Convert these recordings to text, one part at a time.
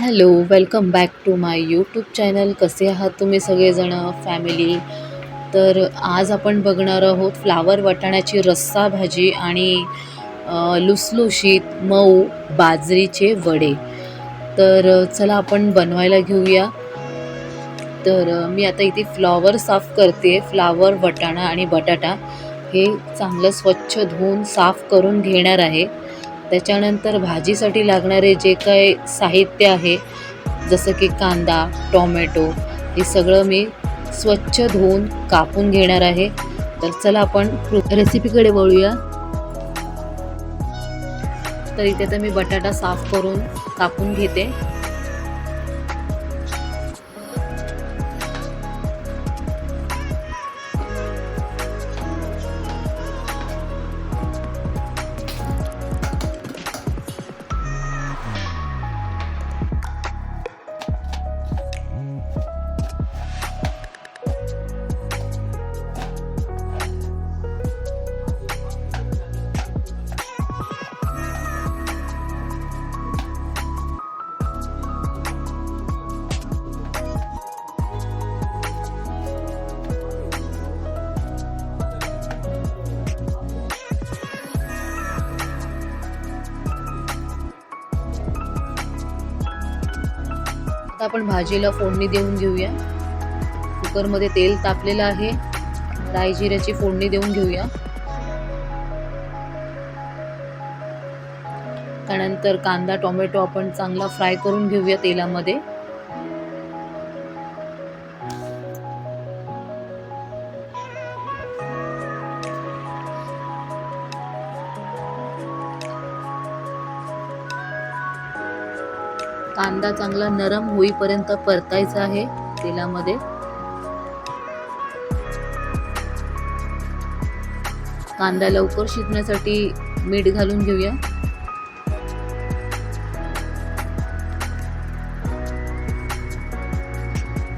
Hello welcome back to my YouTube channel. कसे आहात तुम्ही सगळेजणं? फॅमिली. तर आज आपण बघणार आहोत फ्लावर वाटाण्याची रस्सा भाजी आणि लुसलुशीत मऊ बाजरीचे वडे. तर चला आपण बनवायला घेऊया. तर मी आता इथे फ्लॉवर साफ करते. फ्लावर वटाणा आणि बटाटा हे चांगलं स्वच्छ धुवून साफ करून घेणार आहे. त्याच्यानंतर भाजीसाठी लागणारे जे काय साहित्य आहे जसं की कांदा टोमॅटो हे सगळं मी स्वच्छ धुवून कापून घेणार आहे. तर चला आपण रेसिपीकडे वळूया. तर इथे तर मी बटाटा साफ करून कापून घेते. आता आपण भाजीला फोडणी देऊन घेऊया. कुकरमध्ये तेल तापलेलं आहे. राई जिऱ्याची फोडणी देऊन घेऊया. त्यानंतर कांदा टोमॅटो आपण चांगला फ्राय करून घेऊया तेलामध्ये. कांदा चांगला नरम होईपर्यंत परतायचा आहे तेलामध्ये. कांदा लवकर शिजण्यासाठी मीठ घालून घेऊया.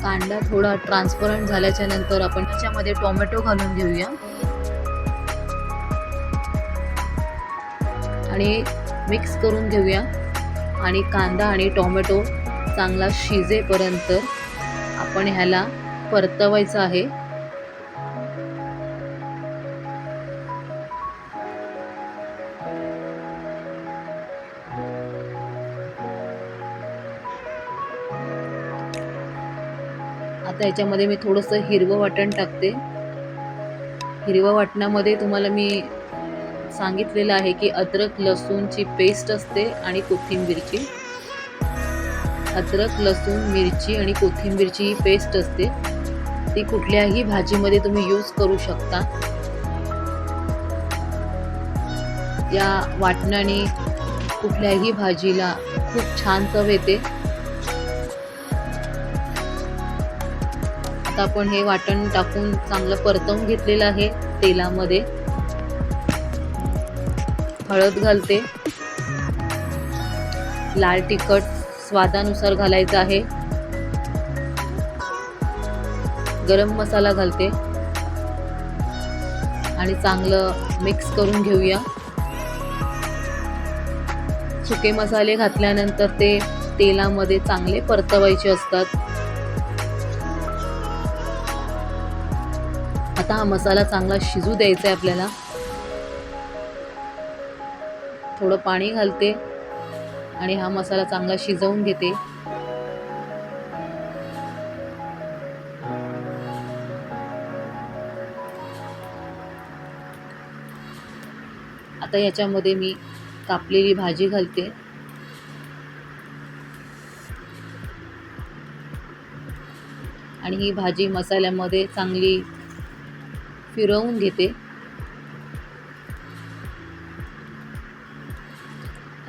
कांदा थोडा ट्रान्सपरंट झाल्याच्यानंतर आपण त्याच्यामध्ये टोमॅटो घालून घेऊया. आणि मिक्स करून घेऊया. आणि कांदा आणि टोमॅटो चांगला शिजेपर्यंत आपण ह्याला परतवायचं आहे. आता याच्यामध्ये मी थोडंसं हिरवं वाटण टाकते. हिरवं वाटणामध्ये तुम्हाला मी सांगितलेलं आहे की अद्रक लसूणची पेस्ट असते आणि कोथिंबीरची. अद्रक लसूण मिरची आणि कोथिंबीरची ही पेस्ट असते. ती कुठल्याही भाजीमध्ये तुम्ही यूज करू शकता. या वाटणाने कुठल्याही भाजीला खूप छान चव येते. आता आपण हे वाटण टाकून चांगलं परतवून घेतलेलं आहे तेलामध्ये. हळद घालते. लाल तिखट स्वादानुसार घालायचं आहे. गरम मसाला घालते. आणि चांगलं मिक्स करून घेऊया. सुके मसाले घातल्यानंतर ते तेलामध्ये चांगले परतवायचे असतात. आता हा मसाला चांगला शिजू द्यायचा आहे आपल्याला. थोडं पाणी घालते आणि हा मसाला चांगला शिजवून घेते. आता याच्यामध्ये मी कापलेली भाजी घालते. आणि ही भाजी मसाल्यामध्ये चांगली फिरवून घेते.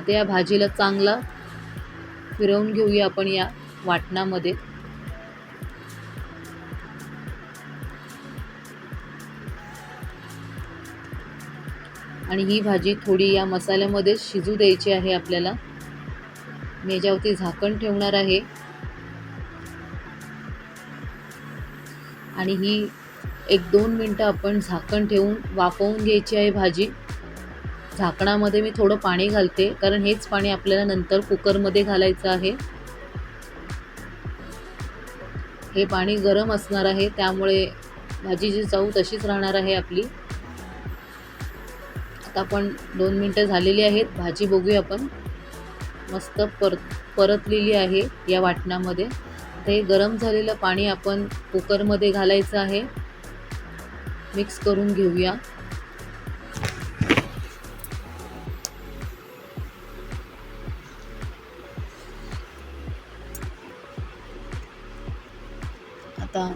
आता या भाजीला चांगला फिरवून घेऊया आपण या वाटणामध्ये. आणि ही भाजी थोडी या मसाल्यामध्ये शिजू द्यायची आहे आपल्याला. मी याच्यावरती झाकण ठेवणार आहे. आणि ही एक दोन मिनटं आपण झाकण ठेवून वाफवून घ्यायची आहे भाजी. झाकणामध्ये मी थोडं पाणी घालते कारण हेच पाणी आपल्याला नंतर कुकरमध्ये घालायचं आहे. हे पाणी गरम असणार आहे त्यामुळे भाजी जी चव तशीच राहणार आहे आपली. आता आपण दोन मिनटं झालेली आहेत भाजी बघूया आपण. मस्त पर परतलेली आहे या वाटणामध्ये. ते गरम झालेलं पाणी आपण कुकरमध्ये घालायचं आहे. मिक्स करून घेऊया. आता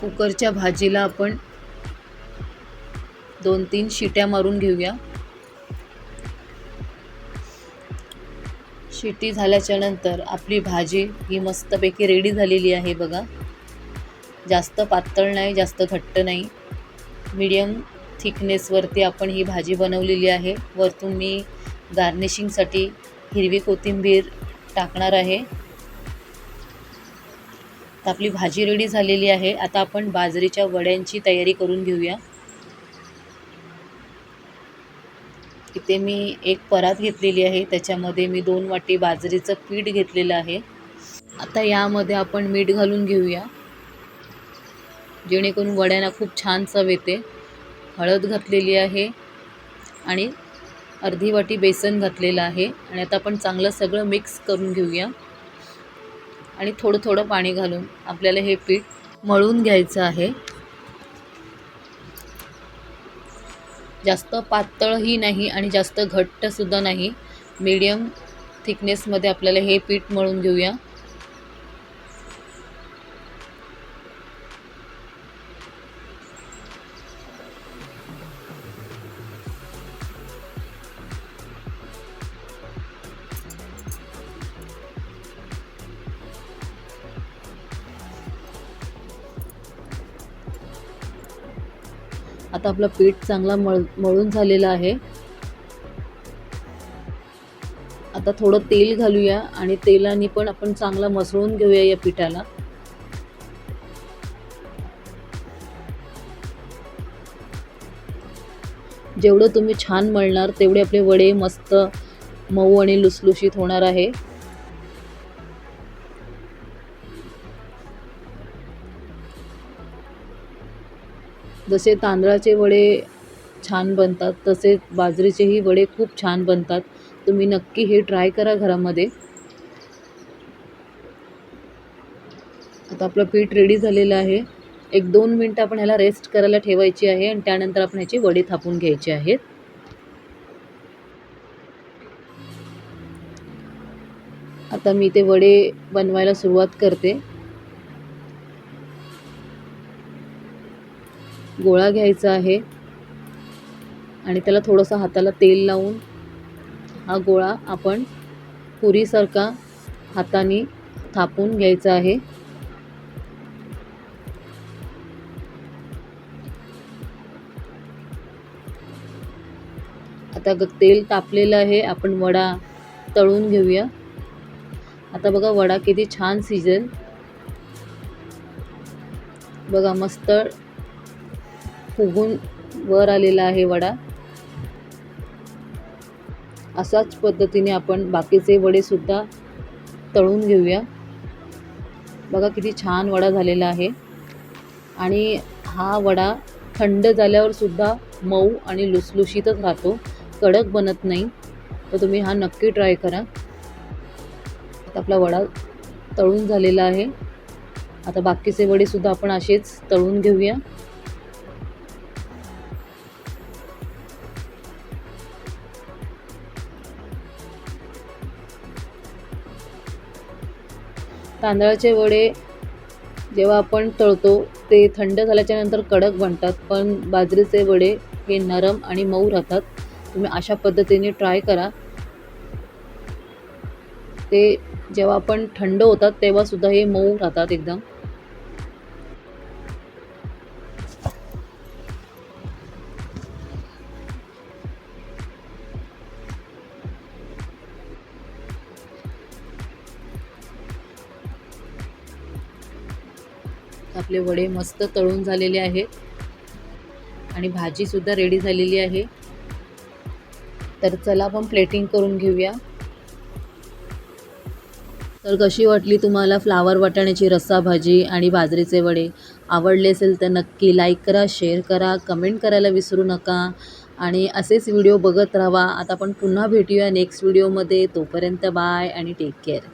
कुकरच्या भाजीला आपण दोन तीन शिट्या मारून घेऊया. शिट्टी झाल्याच्यानंतर आपली भाजी ही मस्तपैकी रेडी झालेली आहे बघा. जास्त पातळ नाही जास्त घट्ट नाही. मीडियम थिकनेसवरती आपण ही भाजी बनवलेली आहे. वरतून मी गार्निशिंगसाठी हिरवी कोथिंबीर टाकणार आहे. तर आपली भाजी रेडी झालेली आहे. आता आपण बाजरीच्या वड्यांची तयारी करून घेऊया. इथे मी एक परात घेतलेली आहे. त्याच्यामध्ये मी दोन वाटी बाजरीचं पीठ घेतलेलं आहे. आता यामध्ये आपण मीठ घालून घेऊया. जेणेकरून वड्यांना खूप छान चव येते. हळद घातलेली आहे आणि अर्धी वाटी बेसन घातलेलं आहे. आणि आता आपण चांगलं सगळं मिक्स करून घेऊया. आणि थोडं थोडं पाणी घालून आपल्याला हे पीठ मळून घ्यायचं आहे. जास्त पातळही नाही आणि जास्त घट्टसुद्धा नाही. मीडियम थिकनेसमध्ये आपल्याला हे पीठ मळून घेऊया. आता आपला पीठ चांगला मळ मळून झालेला आहे. आता थोडं तेल घालूया आणि तेलाने पण आपण चांगला मसळून घेऊया या पिठाला. जेवढं तुम्ही छान मळणार तेवढे आपले वडे मस्त मऊ आणि लुसलुशीत होणार आहे. जसे तांदळाचे वडे छान बनतात तसेच बाजरीचेही वडे खूप छान बनतात. तुम्ही नक्की हे ट्राय करा घरामध्ये. आता आपलं पीठ रेडी झालेलं आहे. एक दोन मिनटं आपण ह्याला रेस्ट करायला ठेवायची आहे आणि त्यानंतर आपण ह्याची वडे थापून घ्यायचे आहेत. आता मी ते वडे बनवायला सुरुवात करते. गोळा घ्यायचा आहे. आणि त्याला थोडंसं हाताला तेल लावून हा गोळा आपण पुरीसारखा हाताने थापून घ्यायचा आहे. आता ग तेल तापलेलं आहे. आपण वडा तळून घेऊया. आता बघा वडा किती छान शिजेल. बघा मस्त फुगून वर आलेला आहे वडा. असाच पद्धतीने आपण बाकीचे वडेसुद्धा तळून घेऊया. बघा किती छान वडा झालेला आहे. आणि हा वडा थंड झाल्यावरसुद्धा मऊ आणि लुसलुशीतच राहतो. कडक बनत नाही. तर तुम्ही हा नक्की ट्राय करा. आता आपला वडा तळून झालेला आहे. आता बाकीचे वडेसुद्धा आपण असेच तळून घेऊया. तांदळाचे वडे जेव्हा आपण तळतो ते थंड झाल्याच्यानंतर कडक बनतात. पण बाजरीचे वडे हे नरम आणि मऊ राहतात. तुम्ही अशा पद्धतीने ट्राय करा. ते जेव्हा आपण थंड होतात तेव्हासुद्धा हे मऊ राहतात एकदम. आपले वडे मस्त तळून झालेले आहेत. आणि भाजीसुद्धा रेडी झालेली आहे. तर चला आपण प्लेटिंग करून घेऊया. तर कशी वाटली तुम्हाला फ्लावर वाटाण्याची रस्सा भाजी आणि बाजरीचे वडे? आवडले असेल तर नक्की लाईक करा शेअर करा कमेंट करायला विसरू नका. आणि असेच व्हिडिओ बघत राहा. आता आपण पुन्हा भेटूया नेक्स्ट व्हिडिओमध्ये तोपर्यंत बाय आणि टेक केअर